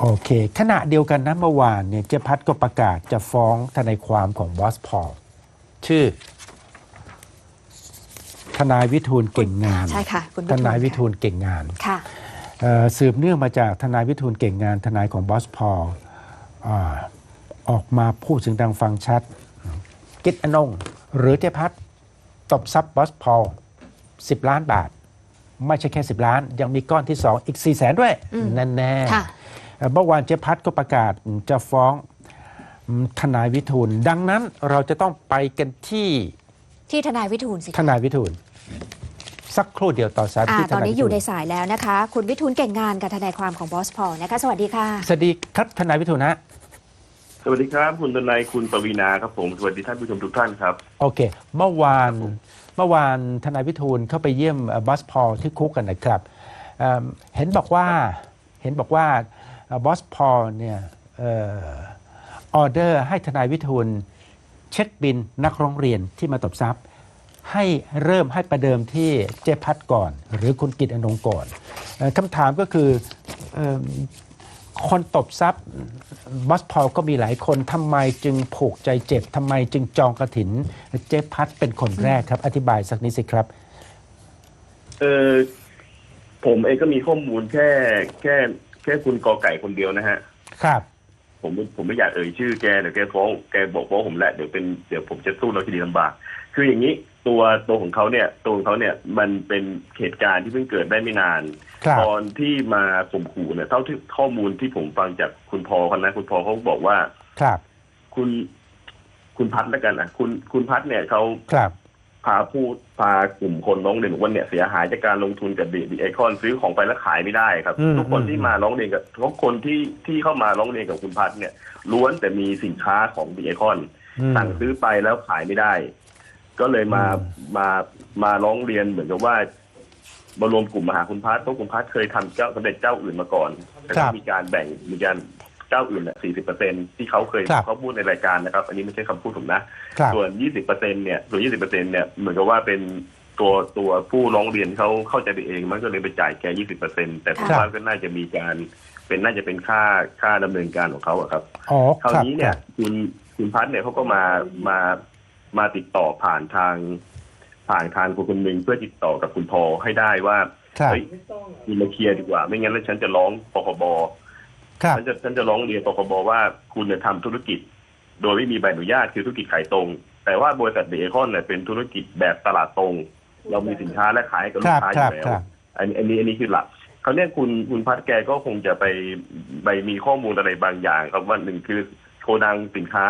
โอเคขณะเดียวกันนะเมื่อวานเนี่ยเจ๊พัดก็ประกาศจะฟ้องทนายความของบอสพอลชื่อ ทนายวิทูลเก่งงานใช่ค่ะคุณทนายวิทูลเก่งงานค่ะเอ่อสืบเนื่องมาจากทนายวิทูลเก่งงาน ทนายของบอสพอลอาออกมาพูดเสียงดังฟังชัด กิตอนงหรือเจ๊พัดตบซับบอสพอล10 ล้านบาท ไม่ใช่แค่ 10 ล้าน ยังมีก้อนที่ 2 อีก4 0 0แสนด้วยอืมนั่นแน่ ค่ะ เอ่อเมื่อวานเจ๊พัดก็ประกาศจะฟ้องอืมทนายวิทูลดังนั้นเราจะต้องไปกันที่ที่ทนายวิทูลสิทนายวิทูลสักครู่เดียวต่อสายอ่าที่ทตอนนายนี้วิอทูยู่ลในสายแล้วนะคะ คุณวิทูลเก่งงานกับทนายความของบอสพอลนะคะ สวัสดีค่ะ สวัสดีครับทนายวิทูลนะสวัสดีครับคุณทนายคุณปวีนาครับผมสวัสดีท่านผู้ชมทุกท่านครับ โอเค เมื่อวานเมื่อวานทนายวิทูลเข้าไปเยี่ยมเอ่อบอสพอลที่คุกกันนะครับเอิ่มเห็นบอกว่าเห็นบอกว่าเอ่อ บอสพอลเนี่ยออเดอร์ให้ทนายวิทูลเช็คบินนักร้องเรียนที่มาตบทรัพย์ ให้เริ่มให้ประเดิมที่เจพัดก่อน หรือคุณกิตอนงก่อนออคำถามก็คืออคนตบทรัพย์บอสพอลก็มีหลายคนทำไมจึงผูกใจเจ็บทำไมจึงจองกระถินเจพัดเป็นคนแรกครับ อธิบายสักนิดสิครับเออผมเองก็มีข้อมูลแค่แค่ ค่คุณกอไก่คนเดียวนะฮะ ครับ ผมผมไม่อยากเอ่ยชื่อแกเดี๋ยวแกฟ้องแกบอกฟ้องผมแหละเดี๋ยวเป็นเดี๋ยวผมจะสู้เราคดีลำบาก คืออย่างนี้ตัวตัวของเขาเนี่ยตัวของเขาเนี่ยมันเป็นเหตุการณ์ที่เพิ่งเกิดได้ไม่นาน ครับ ตอนที่มาข่มขู่เนี่ยเท่าที่ข้อมูลที่ผมฟังจากคุณพอคนนั้นคุณพอเขาบอกว่า ครับ คุณคุณพัดแล้วกันนะคุณคุณพัดเนี่ยเขา ครับพาพูดพากลุ่มคนร้องเรียนบอกว่าเนี่ยเสียหายจากการลงทุนกับดีดีไอคอนซื้อของไปแล้วขายไม่ได้ครับ อืม ทุกคนอืมที่มาร้องเรียนกับทุกคนที่ที่เข้ามาร้องเรียนกับคุณพัฒน์เนี่ยล้วนแต่มีสินค้าของดีไอคอน อืม สั่งซื้อไปแล้วขายไม่ได้ ก็เลยมาอืม มามาร้องเรียนเหมือนกับว่ามารวมกลุ่มมาหาคุณพัฒน์เพราะคุณพัฒน์เคยทำเจ้าสำเร็จเจ้าอื่นมาก่อนแต่ก็มีการแบ่งมีการ เจ้าอื่นสี่สิบเปอร์เซ็นที่เขาเคยครับเขาพูดในรายการนะครับ อันนี้ไม่ใช่คำพูดผมนะ ครับส่วน20เปอร์เซ็นเนี่ยส่วน20เปอร์เซ็นเนี่ยเหมือนกับว่าเป็นตัวตัวผู้ร้องเรียนเขาเข้าใจไปเอง มันก็เลยไปจ่ายแค่20เปอร์เซ็นแต่ผมครับ ว่าก็น่าจะมีการเป็นน่าจะเป็นค่าค่าดำเนินการของเขาอะครับ อ๋อคราวครับนี้คเนี่รัยบคุณคุณพัฒน์เนี่ยเขาก็มามามาติดต่อผ่านทาง ผ่านทางคนคนหนึ่งเพื่อติดต่อกับคุณพอให้ได้ว่าครับ เฮ้ยคุณมาเคลียร์ดีกว่า ไม่งั้นแล้วฉันจะร้องปคบ ครับฉันจะฉันจะร้องเรียนปคบว่าคุณเนี่ยทำธุรกิจ โดยไม่มีใบอนุญาตคือธุรกิจขายตรง แต่ว่าบริษัทเบคอนเนี่ยเป็นธุรกิจแบบตลาดตรง เรามีสินค้าและขายให้กับคลูรักบค้าอครับยู่แล้วครับ อันนี้อันนี้อันนี้คือหลักเขาวเนี่ยคุณคุณพัดแกก็คงจะไปไปมีข้อมูลอะไรบางอย่าง ครับว่าหนึ่งคือโกดังสินค้า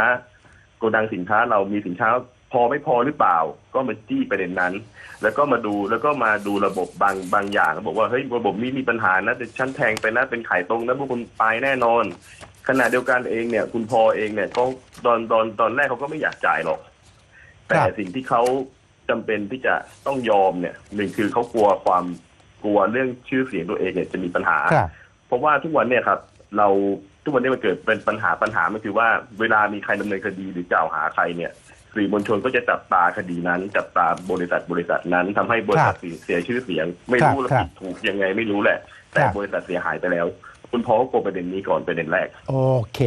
โกดังสินค้าเรามีสินค้า พอไม่พอหรือเปล่า ก็มาจี้ประเด็นนั้น แล้วก็มาดูแล้วก็มาดูระบบบางบางอย่างบอกว่าเฮ้ยระบบนี้มีปัญหานะแต่ชั้นแทงไปนะเป็นขายตรงนะพวกคุณไปแน่นอน ขณะเดียวกันเองเนี่ย คุณพอเองเนี่ยก็ตอนตอนตอนแรกเขาก็ไม่อยากจ่ายหรอก แต่ครับสิ่งที่เขาจำเป็นที่จะต้องยอมเนี่ยหนึ่งคือเขากลัวความกลัวเรื่องชื่อเสียงตัวเองเนี่ยจะมีปัญหาครับเพราะว่าทุกวันเนี่ยครับเราทุกวันนี้มันเกิดเป็นปัญหาปัญหามันคือว่าเวลามีใครดำเนินคดีหรือกล่าวหาใครเนี่ย สื่อมวลชนก็จะจับตาคดีนั้น จับตาบริษัทบริษัทนั้นทำให้บริษัทเสียเสียชื่อเสียง ไม่รู้ครับผิดถูกยังไงไม่รู้แหละ แต่ครับบริษัทเสียหายไปแล้ว คุณพอก็กลัวประเด็นนี้ก่อนประเด็นแรก โอเค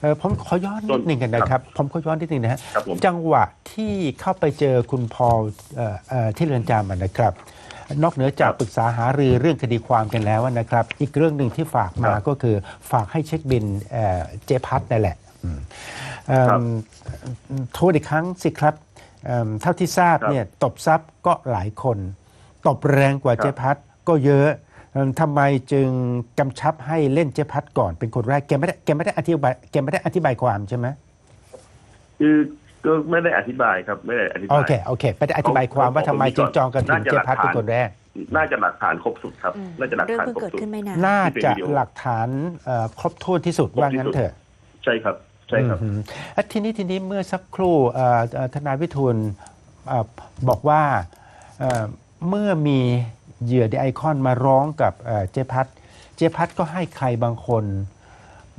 เออผมขอย้อนนิดหนึ่งกันนะครับ ผมขอย้อนนิดหนึ่งนะฮะครับผมจังหวะที่เข้าไปเจอคุณพอลเอ่อเอ่อที่เรือนจำอะนะครับนอกเหนือจากปรึกษาหารือเรื่องคดีความกันแล้วนะครับ อีกเรื่องหนึ่งที่ฝากมาก็คือฝากให้เช็คบินเอ่อเจพัทนั่นแหละอืมเอิ่ม โทษอีกครั้งสิครับเอิ่มเท่าที่ทราบครับเนี่ยตบทรัพย์ก็หลายคน ตบแรงกว่าครับเจพัทก็เยอะเอิ่มทำไมจึงกำชับให้เล่นเจพัทก่อนเป็นคนแรกแกไม่ได้แกไม่ได้อธิบายแกไม่ได้อธิบายความใช่ไหมคือก็ไม่ได้อธิบายครับไม่ได้อธิบายโอเคโอเคไม่ได้อธิบายความว่าทำไมจึงจองกันถึงน่าจะเจหลักพัทเป็นฐานคนแรกน่าจะหลักฐานครบสุดครับอืมน่าจะหลักเรื่องฐานเพิ่งครบเกิดสุดขึ้นไม่นานน่าที่เป็นจะวิดีโอหลักฐานเอ่อครบถ้วนที่สุดครบว่าที่งั้สุนดเถอะ ใช่ครับ ใช่ครับอืมอะทีนี้ทีนี้เมื่อสักครู่เอ่อเอ่อทนายวิทูลเอ่อบอกว่าเอ่อเมื่อมีเหยื่อไดไอคอนมาร้องกับเอ่อเจพัทเจพัทก็ให้ใครบางคน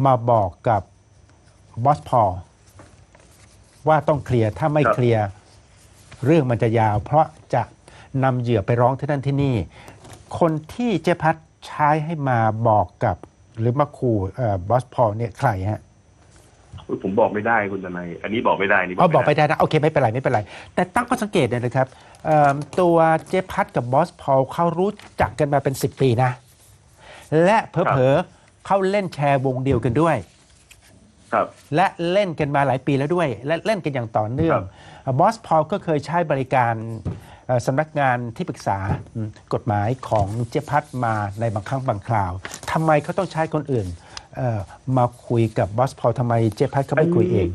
มาบอกกับบอสพอลว่าต้องเคลียร์ถ้าไม่ครับเคลียร์เรื่องมันจะยาว เพราะจะนำเหยื่อไปร้องที่นั่นที่นี่ คนที่เจพัทใช้ให้มาบอกกับหรือมาขู่บอสพอลเนี่ยใครฮะ ผมบอกไม่ได้คุณทนายอันนี้บอกไม่ได้นี่เอาบอกไปได้นะโอเคไม่เป็นไรไม่เป็นไร แต่ตั้งข้อสังเกตเนี่ยนะครับเอิ่มตัวเจ๊พัดกับบอสพอลเขารู้จักกันมาเป็น 10 ปีนะ และเผลอๆเขาเล่นแชร์วงเดียวกันด้วย ครับ และเล่นกันมาหลายปีแล้วด้วย และเล่นกันอย่างต่อเนื่องบอสพอลก็เคยใช้บริการเอ่อสำนักงานที่ปรึกษาอืมกฎหมายของเจ๊พัดมาในบางครั้งบางคราวทำไมเขาต้องใช้คนอื่น เอ่อมาคุยกับบอสพอลทำไมเจ๊พัดเขาไม่คุยเอง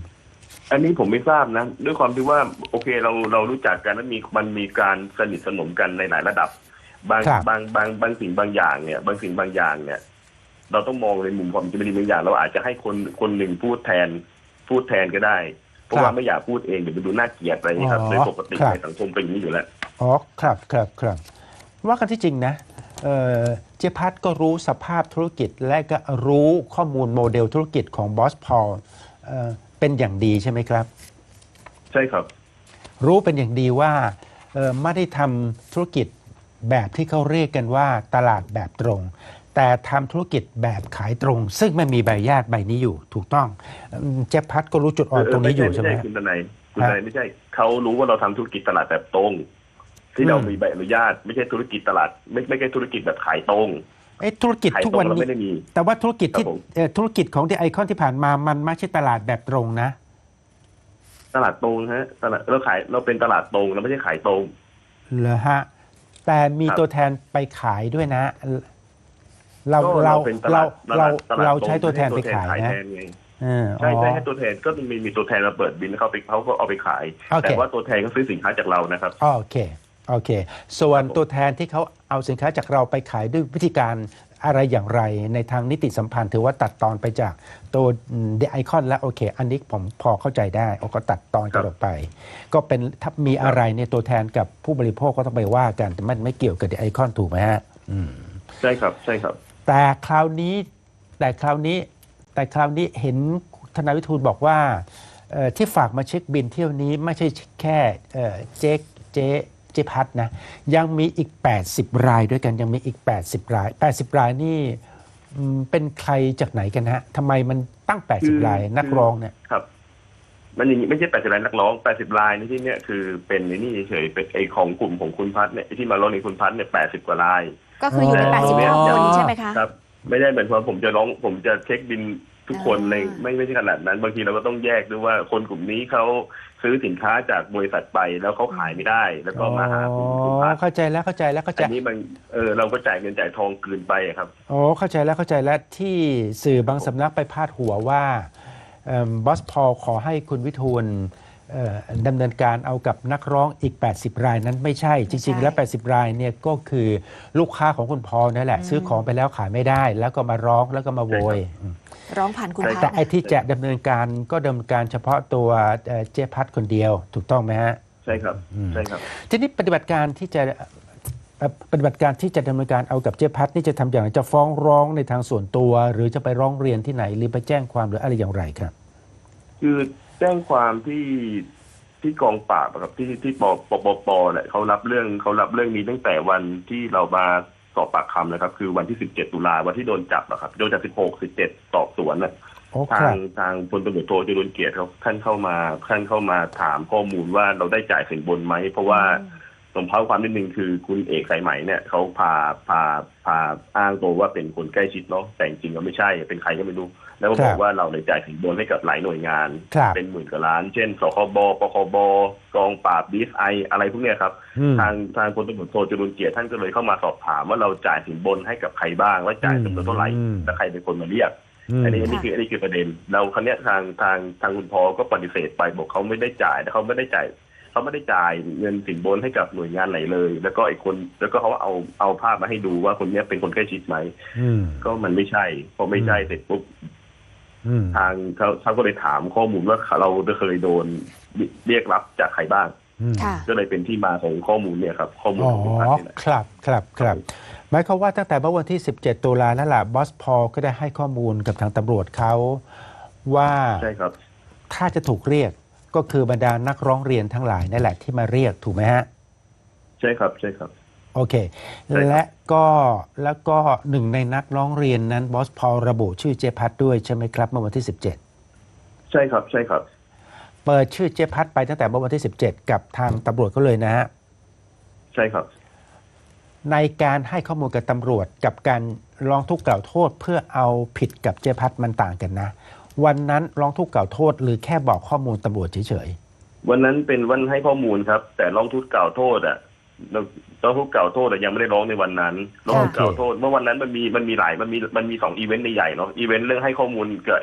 อันนี้ผมไม่ทราบนะ ด้วยความที่ว่าโอเคเราเรารู้จักกันแล้วมีมันมีการสนิทสนมกันในหลายระดับ บางครับ บางบางบางสิ่งบางอย่างเนี่ย บางสิ่งบางอย่างเนี่ย เราต้องมองในมุมความจริงบางอย่าง เราอาจจะให้คนคนหนึ่งพูดแทนพูดแทนก็ได้ เพราะว่าไม่อยากพูดเองเดี๋ยวมันดูน่าเกลียดอะไรอย่างนี้ครับโดยปกติในสังคมเป็นอย่างนี้อยู่แล้ว อ๋อครับครับครับว่ากันที่จริงนะ เอ่อเจ๊พัดก็รู้สภาพธุรกิจและก็รู้ข้อมูลโมเดลธุรกิจของบอสพอลเป็นอย่างดีใช่ไหมครับ ใช่ครับ รู้เป็นอย่างดีว่าเอ่อไม่ได้ทำธุรกิจแบบที่เขาเรียกกันว่าตลาดแบบตรง แต่ทำธุรกิจแบบขายตรง ซึ่งไม่มีใบอนุญาตใบนี้อยู่ถูกต้องอืมเจ๊พัดก็รู้จุดอ่อนตรงนี้อยู่ใช่ไหมไม่ฮะคุณทนายคุณทนายไม่ใช่เขารู้ว่าเราทำธุรกิจตลาดแบบตรง ที่เราอืมมีใบอนุญาต ไม่ใช่ธุรกิจตลาด ไม่ไม่ใช่ธุรกิจแบบขายตรงเอ้ธุรกิจขายทุกตรวังนเรานี้ไม่ได้มีแต่ว่าธุรกิจที่ครับผมเอ่อธุรกิจของที่ไอคอนที่ผ่านมามันไม่ใช่ตลาดแบบตรงนะ ตลาดตรงฮะตลาดเราขายเราเป็นตลาดตรงเราไม่ใช่ขายตรงเหรอฮะ แต่มีครับตัวแทนไปขายด้วยนะ เราก็เราเป็นตเราลาดตลเราดตลดเราตงใช้ตัวแทนไปขายให้นะแทนไงเออใช่อ๋อใช่ให้ตัวแทนก็มีมีตัวแทนมาเปิดบินเขาไปเขาก็เอาไปขายโอเคแต่ว่าตัวแทนก็ซื้อสินค้าจากเรานะครับโอเค โอเค ส่วนครับผมตัวแทนที่เขาเอาสินค้าจากเราไปขายด้วยวิธีการอะไรอย่างไรในทางนิติสัมพันธ์ถือว่าตัดตอนไปจากตัวเดไอคอนแล้วโอเค อันนี้ผมพอเข้าใจได้โอก็ตัดตอนกันออกไป ก็เป็นถ้ามีอะไรในยตัวแทนกับผู้บริโภคก็ต้องไปว่ากันแต่มันไม่เกี่ยวกับเดไอคอนถูกไหมฮะอืมใช่ครับใช่ครับ แต่คราวนี้แต่คราวนี้ แต่คราวนี้เห็นธนายวิทูลบอกว่าเอ่อที่ฝากมาเช็คบินเที่ยวนี้ไม่ใช่แค่เอ่อเจ๊เจ๊ เจ๊พัดนะยังมีอีก 80 รายด้วยกันยังมีอีก 80 ราย 80 รายนี่อืมเป็นใครจากไหนกันฮะทำไมมันตั้งคือ80 รายนักร้องเนี่ยครับ มันอย่างนี้ไม่ใช่แปดสิบรายนักร้องแปดสิบรายในที่เนี้ยคือเป็นในนี่เฉยๆเป็นไอของกลุ่มของคุณพัฒน์เนี่ยที่มาร้องในคุณพัฒน์เนี่ยแปดสิบกว่าราย ก็คืออยู่ในอ๋อ89คนใช่ไหมคะครับ ไม่ได้เหมือนว่าผมจะร้องผมจะเช็คบินทุกคนอ่าในไม่ไม่ใช่ขนาดนั้น บางทีเราก็ต้องแยกด้วยว่าคนกลุ่มนี้เขา ซื้อสินค้าจากบริษัทไปแล้วเขาขายไม่ได้ แล้วก็มาหากลุ่มคุณอ๋พัอฒน์เข้าใจแล้วเข้าใจแล้วเข้าใจ อันนี้มันเออเราก็จ่ายเงินจ่ายทองคืนไปอะครับ โอ้เข้าใจแล้วเข้าใจแล้วที่สื่อบางสำนักไปพาดหัวว่าบอสพอลขอให้คุณวิทูลเอ่อ ดำเนินการเอากับนักร้องอีก 80 รายนั้นไม่ใช่ จริง ๆ แล้ว 80 รายเนี่ยก็คือลูกค้าของคุณพอลนั่นแหละอืมซื้อของไปแล้วขายไม่ได้ แล้วก็มาร้องแล้วก็มาโวยร้องผ่านคุณใช่พัฒแต่น์ไอ้ที่จะดำเนินการก็ดำเนินการเฉพาะตัวเอ่อเจ๊พัดคนเดียว ถูกต้องไหมฮะใช่ครับอืมใช่ครับทีนี้ปฏิบัติการที่จะเอ่อปฏิบัติการที่จะดำเนินการเอากับเจ๊พัดนี่จะทำอย่างไรจะฟ้องร้องในทางส่วนตัว หรือจะไปร้องเรียนที่ไหนหรือไปแจ้งความหรืออะไรอย่างไรครับ คือแจ้งความที่ที่กองปราบอะครับที่ที่ปปปปเนี่ยเขารับเรื่องเขารับเรื่องนี้ตั้งแต่วันที่เรามาสอบปากคำนะครับ คือวันที่17ตุลาวันที่โดนจับอะครับโดนจับ16 17สอบสวนน่ะโอ้คทารังบทางพลตำรวจโทจรุนเกียรติเขาท่านเข้ามาท่านเข้ามาถามข้อมูลว่าเราได้จ่ายสินบนไหม เพราะว่าสมภาพความนิดนึงคือคุณเอกสายไหมเนี่ยเขาพาพาพาอ้างตัวว่าเป็นคนใกล้ชิดเนาะแต่จริงๆก็ไม่ใช่เป็นใครก็ไม่รู้ แล้วก็บอกว่าเราได้จ่ายสินบนให้กับหลายหน่วยงานครับเป็นหมื่นกว่าล้าน เช่นสคบปคบกองปราบดีไออะไรพวกเนี้ยครับอืมทางทางพลตำรวจโทจรุนเกียรติท่านก็เลยเข้ามาสอบถามว่าเราจ่ายสินบนให้กับใครบ้างและจ่ายจำนวนเท่าไหร่อืมและใครเป็นคนมาเรียกอืมอันนี้อันนี้คืออันนี้คือประเด็น เราครั้งนี้ยทางทางทางคุณพอก็ปฏิเสธไปบอกเขาไม่ได้จ่ายแต่เขาไม่ได้จ่ายเขาไม่ได้จ่ายเงินสินบนให้กับหน่วยงานไหนเลย แล้วก็ไอ้คนแล้วก็เขาเอาเอาภาพมาให้ดูว่าคนเนี้ยเป็นคนใกล้ชิดไหมอืมก็มันไม่ใช่พอไม่ใช่อืมเสร็จปุ๊บอืม ทางเขาเขาก็เลยถามข้อมูลว่าเราเคยโดนเรียกรับจากใครบ้างอืมค่ะก็เลยเป็นที่มาของข้อมูลเนี่ยครับ ข้อมูลอ๋อของคุณพัฒน์เนี่ยแหละครับครับครับหมายความว่าตั้งแต่เมื่อวันที่ 17 ตุลานั่นแหละบอสพอลก็ได้ให้ข้อมูลกับทางตำรวจเขาว่าใช่ครับ ถ้าจะถูกเรียกก็คือบรรดานักร้องเรียนทั้งหลายนั่นแหละที่มาเรียกถูกไหมฮะ ใช่ครับใช่ครับ โอเค ใช่ครับ และก็แล้วก็หนึ่งในนักร้องเรียนนั้นบอสพอลระบุชื่อเจพัทด้วยใช่ไหมครับเมื่อวันที่ 17 ใช่ครับ ใช่ครับ เปิดชื่อเจพัทไปตั้งแต่เมื่อวันที่ 17 กับทางตำรวจก็เลยนะฮะ ใช่ครับ ในการให้ข้อมูลกับตำรวจกับการร้องทุกข์กล่าวโทษ เพื่อเอาผิดกับเจพัทมันต่างกันนะ วันนั้นร้องทุกข์กล่าวโทษ หรือแค่บอกข้อมูลตำรวจเฉยวันนั้นเป็นวันให้ข้อมูลครับ แต่ร้องทุกข์กล่าวโทษอะ ร้องทุกข์กล่าวโทษอะยังไม่ได้ร้องในวันนั้นร้องทุกข์กล่าวโทษเมื่อวันนั้นมันมีมันมีหลายมันมีมันมีสองอีเวนต์ใหญ่ๆเนาะอีเวนต์เรื่องให้ข้อมูลเกิด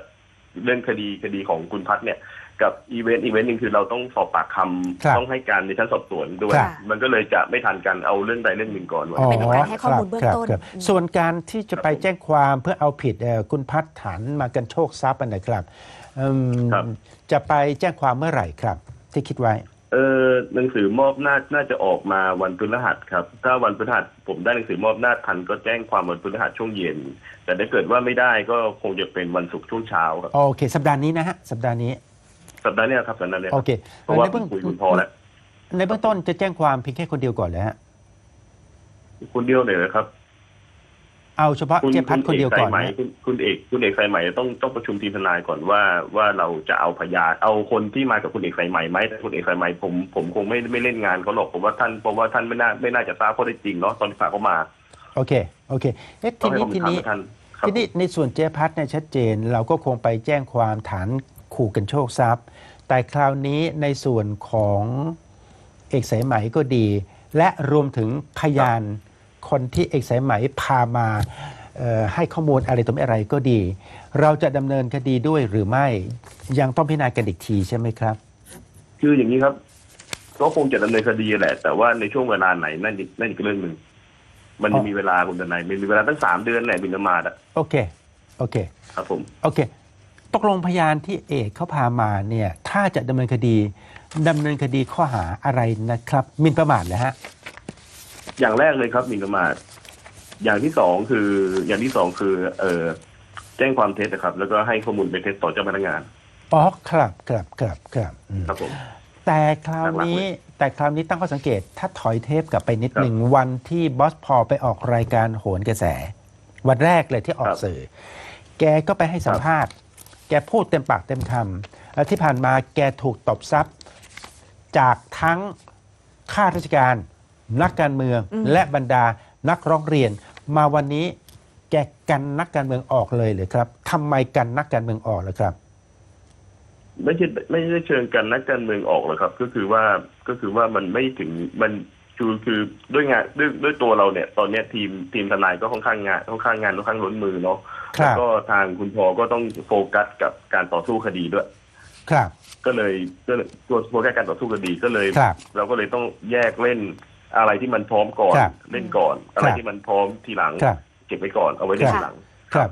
เรื่องคดีคดีของคุณพัฒน์เนี่ย กับอีเวนต์อีเวนต์หนึ่งคือเราต้องสอบปากคำครับต้องให้การในชั้นสอบสวนด้วยครับมันก็เลยจะไม่ทันกันเอาเรื่องใดเรื่องหนึ่งก่อนๆวันเป็นการให้ข้อมูลเบื้องต้นครับอืมส่วนการที่จะไปแจ้งความเพื่อเอาผิดเอ่อคุณพัฒน์ฐานมากันโชคทรัพย์อันนะครับอืมครับจะไปแจ้งความเมื่อไหร่ครับ ที่คิดไว้ เออหนังสือมอบหน้าจน่าจะออกมาวันพฤหัสครับ ถ้าวันพฤหัสผมได้หนังสือมอบหน้าจทันก็แจ้งความวันพฤหัสช่วงเย็น แต่ถ้าเกิดว่าไม่ได้ก็คงจะเป็นวันศุกร์ช่วงเช้าครับโอเค สัปดาห์นี้นะฮะสัปดาห์นี้ สัปดาห์เนี้ยครับสัปดาห์เนี้ยคโอรับเคเพราะว่าในผเบื้อมงคุยคุณพอแล้วในเบื้องต้นจะแจ้งความเพียงแค่คนเดียวก่อนเลยฮะคุณเดียวเลยนะครับ เอาเฉพาะคุณเจพัทคนเดียวก่อนคุณเอกสายไหมนะคุณคุณเอกคุณเอกสายไหมต้องต้องประชุมทีมทนายก่อนว่าว่าเราจะเอาพยานเอาคนที่มากับคุณเอกสายไหมไหมแต่คุณเอกสายไหมผมผมคงไม่ไม่เล่นงานเขาหรอกผมว่าท่านเพราะว่าท่านไม่น่าไม่น่าจะทราบข้อได้จริงเนาะตอนที่ฝากเขามา โอเคโอเคเอ๊ะต้อทีงให้นี้ความทีเป็นธรรมนี้กับท่านครับทีนี้ในส่วนเจพัทเนี่ยชัดเจน เราก็คงไปแจ้งความฐานขู่กันโชคทรัพย์ แต่คราวนี้ในส่วนของเอกสายไหมก็ดี และรวมถึงพยาน คนที่เอกสายไหมพามาเอ่อให้ข้อมูลอะไรต่อมอะไรก็ดี เราจะดำเนินคดีด้วยหรือไม่ยังต้องพิจารณากันอีกทีใช่ไหมครับ คืออย่างนี้ครับก็คงจะดำเนินคดีแหละ แต่ว่าในช่วงเวลาไหนนั่นอีกนั่นอีกเรื่องหนึ่งมันอ๋จะอมีเวลาคุณทนายมันมีเวลาตั้งสามเดือนแหละบินมาดอะโอเค โอเค ครับผม โอเค ตกลงพยานที่เอกเขาพามาเนี่ย ถ้าจะดำเนินคดีดำเนินคดีข้อหาอะไรนะครับหมินประมาทเลยฮะ อย่างแรกเลยครับหมินประมาทอย่างที่สองคืออย่างที่สองคือ เออแจ้งความเท็จนะครับ แล้วก็ให้ข้อมูลเป็นเท็จต่อเจ้าพนักงาน อ๋อครับครับครับครับอืมครับผม แต่คราวนี้หลักๆเลยแต่คราวนี้ตั้งข้อสังเกต ถ้าถอยเทปกลับไปนิดหนึ่งวันที่บอสพอลไปออกรายการโหนกระแส วันแรกเลยที่ออกสื่อ แกก็ไปให้สัมภาษณ์ แกพูดเต็มปากเต็มคำและที่ผ่านมาแกถูกตบทรัพย์ จากทั้งข้าราชการ นักการเมืองอืมและบรรดานักร้องเรียน มาวันนี้แกกันนักการเมืองออกเลยเลยครับทำไมกันนักการเมืองออกเลยครับไม่ใช่ไม่ใช่เชิงกันนักการเมืองออกหรอกครับ ก็คือว่าก็คือว่ามันไม่ถึงมันคือคือด้วยงานด้วยด้วยตัวเราเนี่ย ตอนเนี้ยทีมทีมทนายก็ค่อนข้างงานค่อนข้างงานค่อนข้างล้นมือเนาะครับแล้วก็ทางคุณพอก็ต้องโฟกัสกับการต่อสู้คดีด้วย ครับ ก็เลยก็เลยตัวโฟกัสการต่อสู้คดีก็เลยครับเราก็เลยต้องแยกเล่น อะไรที่มันพร้อมก่อนครับเล่นก่อน อะไรครับที่มันพร้อมทีหลัง ครับ เก็บไว้ก่อนเอาไว้เล่นครับทีหลัง ครับ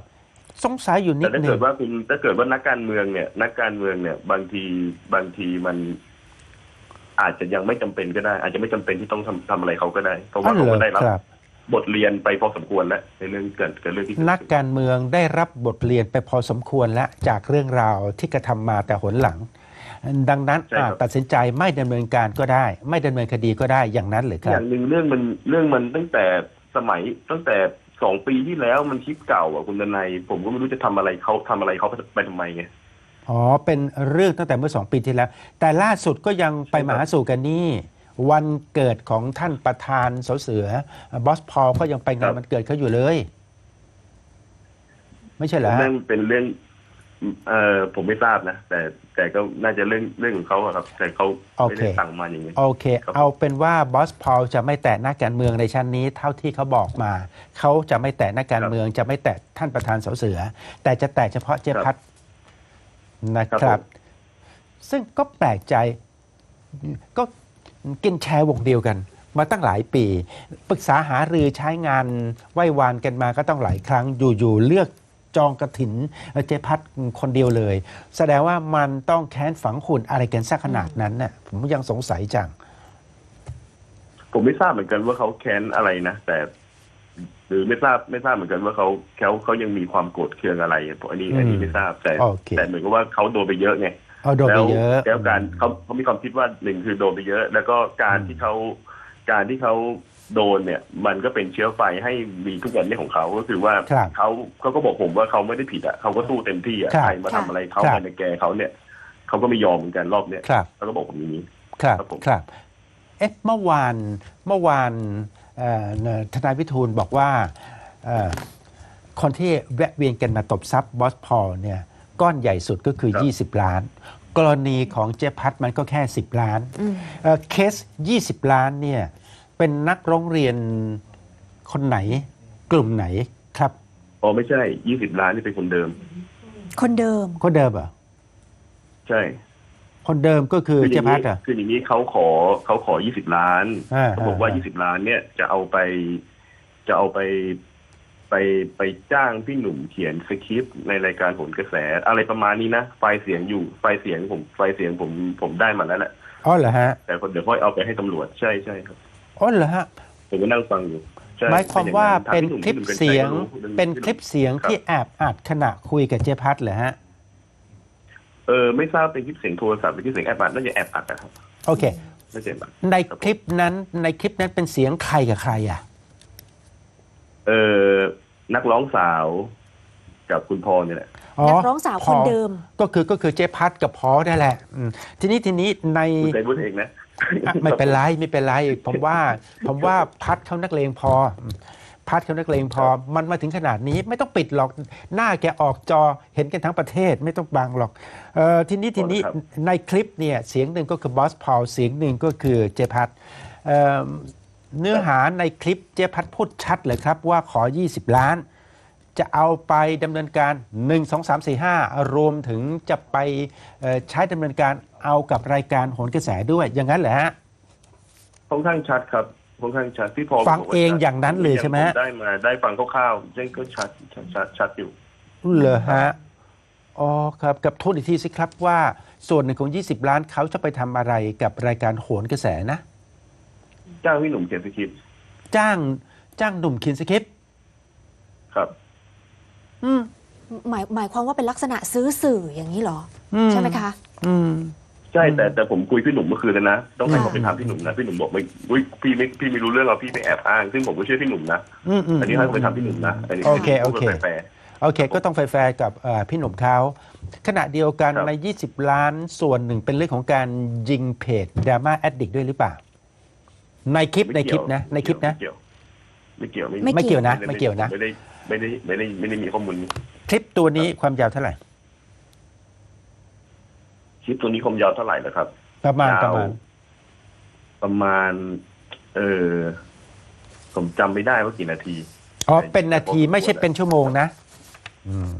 สงสัยอยู่นิแต่ดถ้าหนึ่เกิง ดว่าคุณถ้าเกิดว่านักการเมืองเนี่ย นักการเมืองเนี่ย บางทีบางทีมัน อาจจะยังไม่จำเป็นก็ได้ อาจจะไม่จำเป็นที่ต้องทำทำอะไรเขาก็ได้เพราะอ๋อว่าเขาเหรก็อได้รับ ครับ บทเรียนไปพอสมควรแล้วในเรื่องเกิดเกิดเรื่องที่เกิดนักขึ้นการเมืองได้รับบทเรียนไปพอสมควรแล้วจากเรื่องราวที่กระทำมาแต่หนหลัง ดังนั้นใช่ครับ อาจตัดสินใจไม่ดำเนินการก็ได้ ไม่ดำเนินคดีก็ได้อย่างนั้นหรือคอรับ ย่างหนึ่งเรื่องมันเรื่องมันตั้งแต่สมัยตั้งแต่สองปีที่แล้วมันคลิปเก่าอะคุณดนายผมก็ไม่รู้จะทำอะไรเขาทำอะไรเขาไปทำไมไง อ๋อ เป็นเรื่องตั้งแต่เมื่อสองปีที่แล้ว แต่ล่าสุดก็ยังไปใช่ครับ มาหาสู่กันนี่ วันเกิดของท่านประธานสเสือบอสพอลก็ยังไปงานวันเกิดเขาอยู่เลย ไม่ใช่เหรอฮะเรื่องเป็นเรื่อง เอ่อผมไม่ทราบนะ แต่แต่ก็น่าจะเรื่องเรื่องของเขาอะครับ แต่เขาไม่ได้สั่งมาอย่างนี้ โอเค ครับ เอาเป็นว่าบอสพอลจะไม่แตะนักการเมืองในชั้นนี้ เท่าที่เขาบอกมา เขาจะไม่แตะนักการเมือง จะไม่แตะท่านประธานสเสือ แต่จะแตะเฉพาะเจ๊พัดนะคครัรับ บผม ซึ่งก็แปลกใจก็กินแชร์วงเดียวกัน มาตั้งหลายปี ปรึกษาหารือใช้งานไหว้วานกันมาก็ต้องหลายครั้งอยู่ๆเลือก จองกระถินเจ๊พัดคนเดียวเลย แสดงว่ามันต้องแค้นฝังหุ่นอะไรกันสักขนาดนั้นน่ะผมยังสงสัยจัง ผมไม่ทราบเหมือนกันว่าเขาแค้นอะไรนะแต่ หรือไม่ทราบไม่ทราบเหมือนกันว่าเขาเขาเขายังมีความโกรธเคืองอะไรอันนี้อันนี้ไม่ทราบแต่โอเคแต่เหมือนกับว่าเขาโดนไปเยอะไงเอาโดนไปเยอะแล้วการเขาเขามีความคิดว่าหนึ่งคือโดนไปเยอะ แล้วก็การที่เขาการที่เขา โดนเนี่ยมันก็เป็นเชื้อไฟให้มีทุกวันนี้ของเขาก็คือว่าครับเขาเขาก็บอกผมว่าเขาไม่ได้ผิดอะเขาก็สู้เต็มที่อะครับใครมาทำอะไรเขาครับใครในแกเขาเนี่ยเขาก็ไม่ยอมเหมือนกันรอบเนี้ยครับ เขาก็บอกผมอย่างนี้ ครับครับผม ครับเอ๊ะเมื่อวานเมื่อวานเอ่อทนายวิทูลบอกว่าเอ่อคนที่แวะเวียนกันมาตบทรัพย์บอสพอลเนี่ยก้อนใหญ่สุดก็คือ 20 ล้าน กรณีของเจ๊พัดมันก็แค่ 10 ล้านอืม เอ่อเคส 20 ล้านเนี่ย เป็นนักร้องเรียนคนไหน กลุ่มไหนครับอ๋อไม่ใช่ยี่สิบล้านนี่เป็นคนเดิม คนเดิม คนเดิมเหรอใช่ คนเดิมก็คือคืออเจ๊ย่างพันี้ดเหรอคืออย่างนี้เขาขอเขาขอยี่สิบล้านอ่าเขาบอกว่าอ่า ยี่สิบล้านเนี่ยจะเอาไปจะเอาไปไปไปจ้างพี่หนุ่มเขียนสคริปต์ในรายการโหนกระแส อะไรประมาณนี้นะไฟล์เสียงอยู่ไฟล์เสียงผมไฟล์เสียงผมผมได้มาแล้วแหละอ๋อเหรอฮะ แต่เดี๋ยวค่อยเอาไปให้ตำรวจใช่ใช่ครับ อ๋อเหรอฮะผมก็นั่งฟังอยู่ใช่หมายความว่าเป็เป็นนอย่างคลิปถามพี่หนุ่มเสียงพี่หนุ่มเป็นคลิปเสียงครับที่แอบอัดขณะคุยกับเจ๊พัดเหรอฮะเออไม่ทราบเป็นคลิปเสียงโทรศัพท์หรือคลิปเสียงแอบอัดน่าจะแอบอัดนะครับโอเคน่าจะแอบอัดในคลิปนั้นในคลิปนั้นเป็นเสียงใครกับใครอะ เออนักร้องสาวกับคุณพอเนี่ยแหละนักร้องสาวคนเดิม ก็คือก็คือเจ๊พัดกับพอได้แหละอืมทีนี้ทีนี้ในคุณใจพูดเองนะอะ ไม่เป็นไรไม่เป็นไร ผมว่า ผมว่าพัดเขานักเลงพออืมพัดเขานักเลงพอ มันมาถึงขนาดนี้ไม่ต้องปิดหรอกหน้าแกออกจอเห็นกันทั้งประเทศไม่ต้องบังหรอกเออทีนี้ทีนี้ครับในคลิปเนี่ยเสียงหนึ่งก็คือบอสพอลเสียงหนึ่งก็คือเจพัดเอ่อเนื้อหาในคลิปเจพัดพูดชัดเลยครับว่าขอ 20 ล้าน จะเอาไปดำเนินการ 1 2 3 4 5 รวมถึงจะไปเอ่อใช้ดำเนินการ เอากับรายการโหนกระแสด้วยอย่างนั้นแหละฮะค่อนข้างชัดครับค่อนข้างชัดพี่พอฟังบกว่เองชัดอย่างนั้นเลยใช่ไหมผได้มาได้ฟังคร่าวๆใช่ก็ชัดชัดชัดชัดอยู่เหรอฮะอ๋อครับกับโทษอีกทีสิครับว่าส่วนหนึ่งของ 20 ล้านเขาจะไปทำอะไรกับรายการโหนกระแสนะ จ้างพี่หนุ่มเขียนสคริปต์จ้างจ้างหนุ่มเขียนสคริปต์ครับ อืมหมายหมายความว่าเป็นลักษณะซื้อสื่ออย่างนี้เหรออืใช่ไหมคะ อืม ใช่แต่แต่ผมคุยพี่หนุ่มเมื่อคืนแล้วนะต้องให้ค่ะเขาไปถามพี่หนุ่มนะพี่หนุ่มบอกไม่อุ๊ยพี่ไม่พี่ไม่รู้เรื่องเราพี่ไปแอบอ้าง ซึ่งผมก็เชื่อพี่หนุ่มนะอืมอืม อันนี้ให้เขาไปถามพี่หนุ่มนะนนี้โอเคโอเค พูดแบบแฟร์ โอเค ก็ต้องแฟร์ๆกับเอ่อพี่หนุ่มเขาขณะเดียวกันครับ ใน 20 ล้านส่วนหนึ่งเป็นเรื่องของการยิงเพจดราม่าแอดดิกด้วยหรือเปล่า ในคลิปๆในคลิปนะ ในคลิปนะ ไม่เกี่ยวไม่เกี่ยวไม่ไม่เกี่ยวนะไม่เกี่ยวนะ ไม่ได้ไม่ได้ไม่ได้ไม่ได้มีข้อมูลนี้คลิปตัวนี้ความยาวเท่าไหร่ คลิปตัวนี้ความยาวเท่าไหร่นะครับ ประมาณยาวประมาณ ประมาณ เออผมจำไม่ได้ว่ากี่นาทีอ๋อเป็นนาทีไม่ใช่เป็นชั่วโมงนะ อืม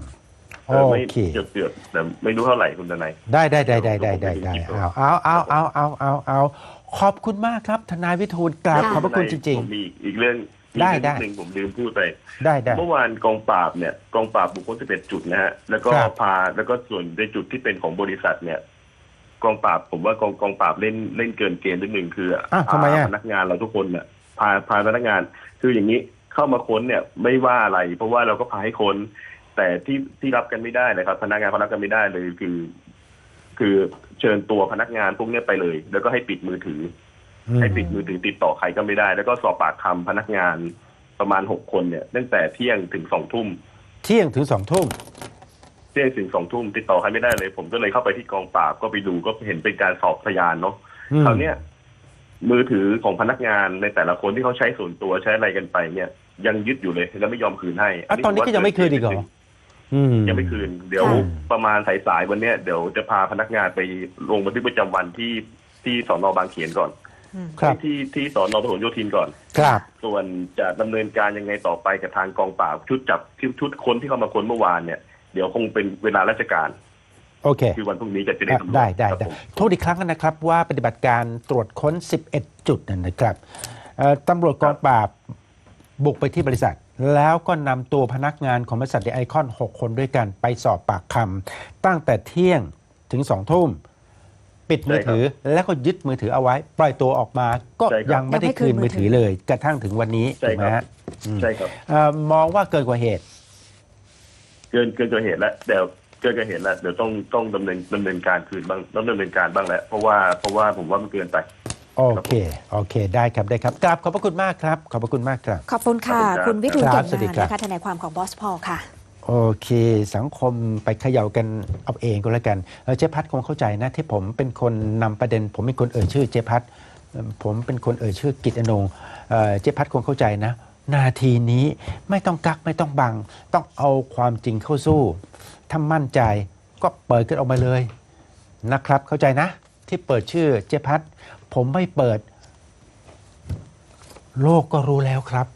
เออโอไม่เค เกือบเกือบแต่ไม่รู้เท่าไหร่คุณทนาย ได้ได้ได้ได้ได้ได้ได้เดี๋ยวผมไปดูคลิปเอาเอาเอาเอาเอาเอาเอาขอบคุณมากครับ ทนายวิทูลกราบค่ะขอบพระคุณจริง ผมมีอีกเรื่องได้อีกได้ เรื่องหนึ่งผมลืมพูดไป ๆ ได้ได้ เมื่อวานกองปราบเนี่ยกองปราบบุคคล11 จุดนะฮะแล้วก็ครับ พาแล้วก็ส่วนในจุดที่เป็นของบริษัทเนี่ย กองปราบผมว่ากองกองปราบเล่นเล่นเกินเกณฑ์นิดหนึ่งคืออ้าวทำไมอะพาพนักงานเราทุกคนเนี่ยพาพาพนักงาน คืออย่างนี้เข้ามาค้นเนี่ยไม่ว่าอะไร เพราะว่าเราก็พาให้ค้น แต่ที่ที่รับกันไม่ได้นะครับ พนักงานเขารับกันไม่ได้เลยคือ คือเชิญตัวพนักงานพวกเนี้ยไปเลย แล้วก็ให้ปิดมือถือให้ปิดมือถือติดต่อใครก็ไม่ได้ แล้วก็สอบปากคำพนักงานประมาณหกคนเนี่ยตั้งแต่เที่ยงถึงสองทุ่ม เที่ยงถึงสองทุ่มเที่ยงถึงสองทุ่มติดต่อใครไม่ได้เลย ผมก็เลยเข้าไปที่กองปราบก็ไปดูก็เห็นเป็นการสอบพยานเนาะอืมคราวเนี้ยมือถือของพนักงานในแต่ละคนที่เขาใช้ส่วนตัวใช้อะไรกันไปเนี่ย ยังยึดอยู่เลยแล้วไม่ยอมคืนให้อะตอนนี้ก็ยังไม่คืนอีกเหรออืมยังไม่คืน เดี๋ยวค่ะประมาณสายๆวันเนี้ยเดี๋ยวจะพาพนักงานไปลงบันทึกประจำวันที่ที่สอนอบางเขนก่อนครับที่ที่สอนอพหลโยธินก่อน ครับ ส่วนจะดำเนินการยังไงต่อไปกับทางกองปราบชุดจับชุดชุดคนที่เข้ามาค้นเมื่อวานเนี่ย เดี๋ยวคงเป็นเวลาราชการโอเคคือวันพรุ่งนี้จะจะได้อะตำรวจได้ได้ครับได้ผมโทษอีกครั้งนะครับ ว่าปฏิบัติการตรวจค้น 11 จุดนั่นนะครับเอ่อตำรวจกองปราบบุกไปที่บริษัท แล้วก็นำตัวพนักงานของบริษัทไอคอน 6 คนด้วยกันไปสอบปากคำตั้งแต่เที่ยงถึง2ทุ่ม ปิดมือถือแล้วก็ยึดมือถือเอาไว้ ปล่อยตัวออกมาก็ใช่ครับยังไม่ได้คืนมือถือเลยกระทั่งถึงวันนี้ใช่ถูกไหมครัฮะบอืมใช่ครับเอ่อมองว่าเกินกว่าเหตุ เกินเกินกว่าเหตุแล้วเดี๋ยวเกินกว่าเหตุแล้วเดี๋ยวต้องต้องดำเนินดำเนินการคืนบ้างต้องดำเนินการบ้างแล้วเพราะว่าเพราะว่าผมว่ามันเกินไป โอเค โอเค ได้ครับ ได้ครับกราบขอบพระคุณมากครับ ขอบพระคุณมากครับ ขอบคุณค่ะ ขอบคุณครับ คุณวิทูลครัเก่บงสวัสดีงานครับ นะคะทนายความของบอสพอลค่ะ โอเค สังคมไปเขย่ากันเอาเองก็แล้วกันเอ่อเจ๊พัดคงเข้าใจนะที่ผมเป็นคนนำประเด็น ผมเป็นคนเอ่ยชื่อเจ๊พัดเอ่อผมเป็นคนเอ่ยชื่อกิจอนงค์เอ่อเจ๊พัดคงเข้าใจนะ นาทีนี้ไม่ต้องกักไม่ต้องบัง ต้องเอาความจริงเข้าสู้ถ้ามั่นใจก็เปิดกันออกมาเลยนะครับ เข้าใจนะ ที่เปิดชื่อเจ๊พัทผมไม่เปิด โลกก็รู้แล้วครับ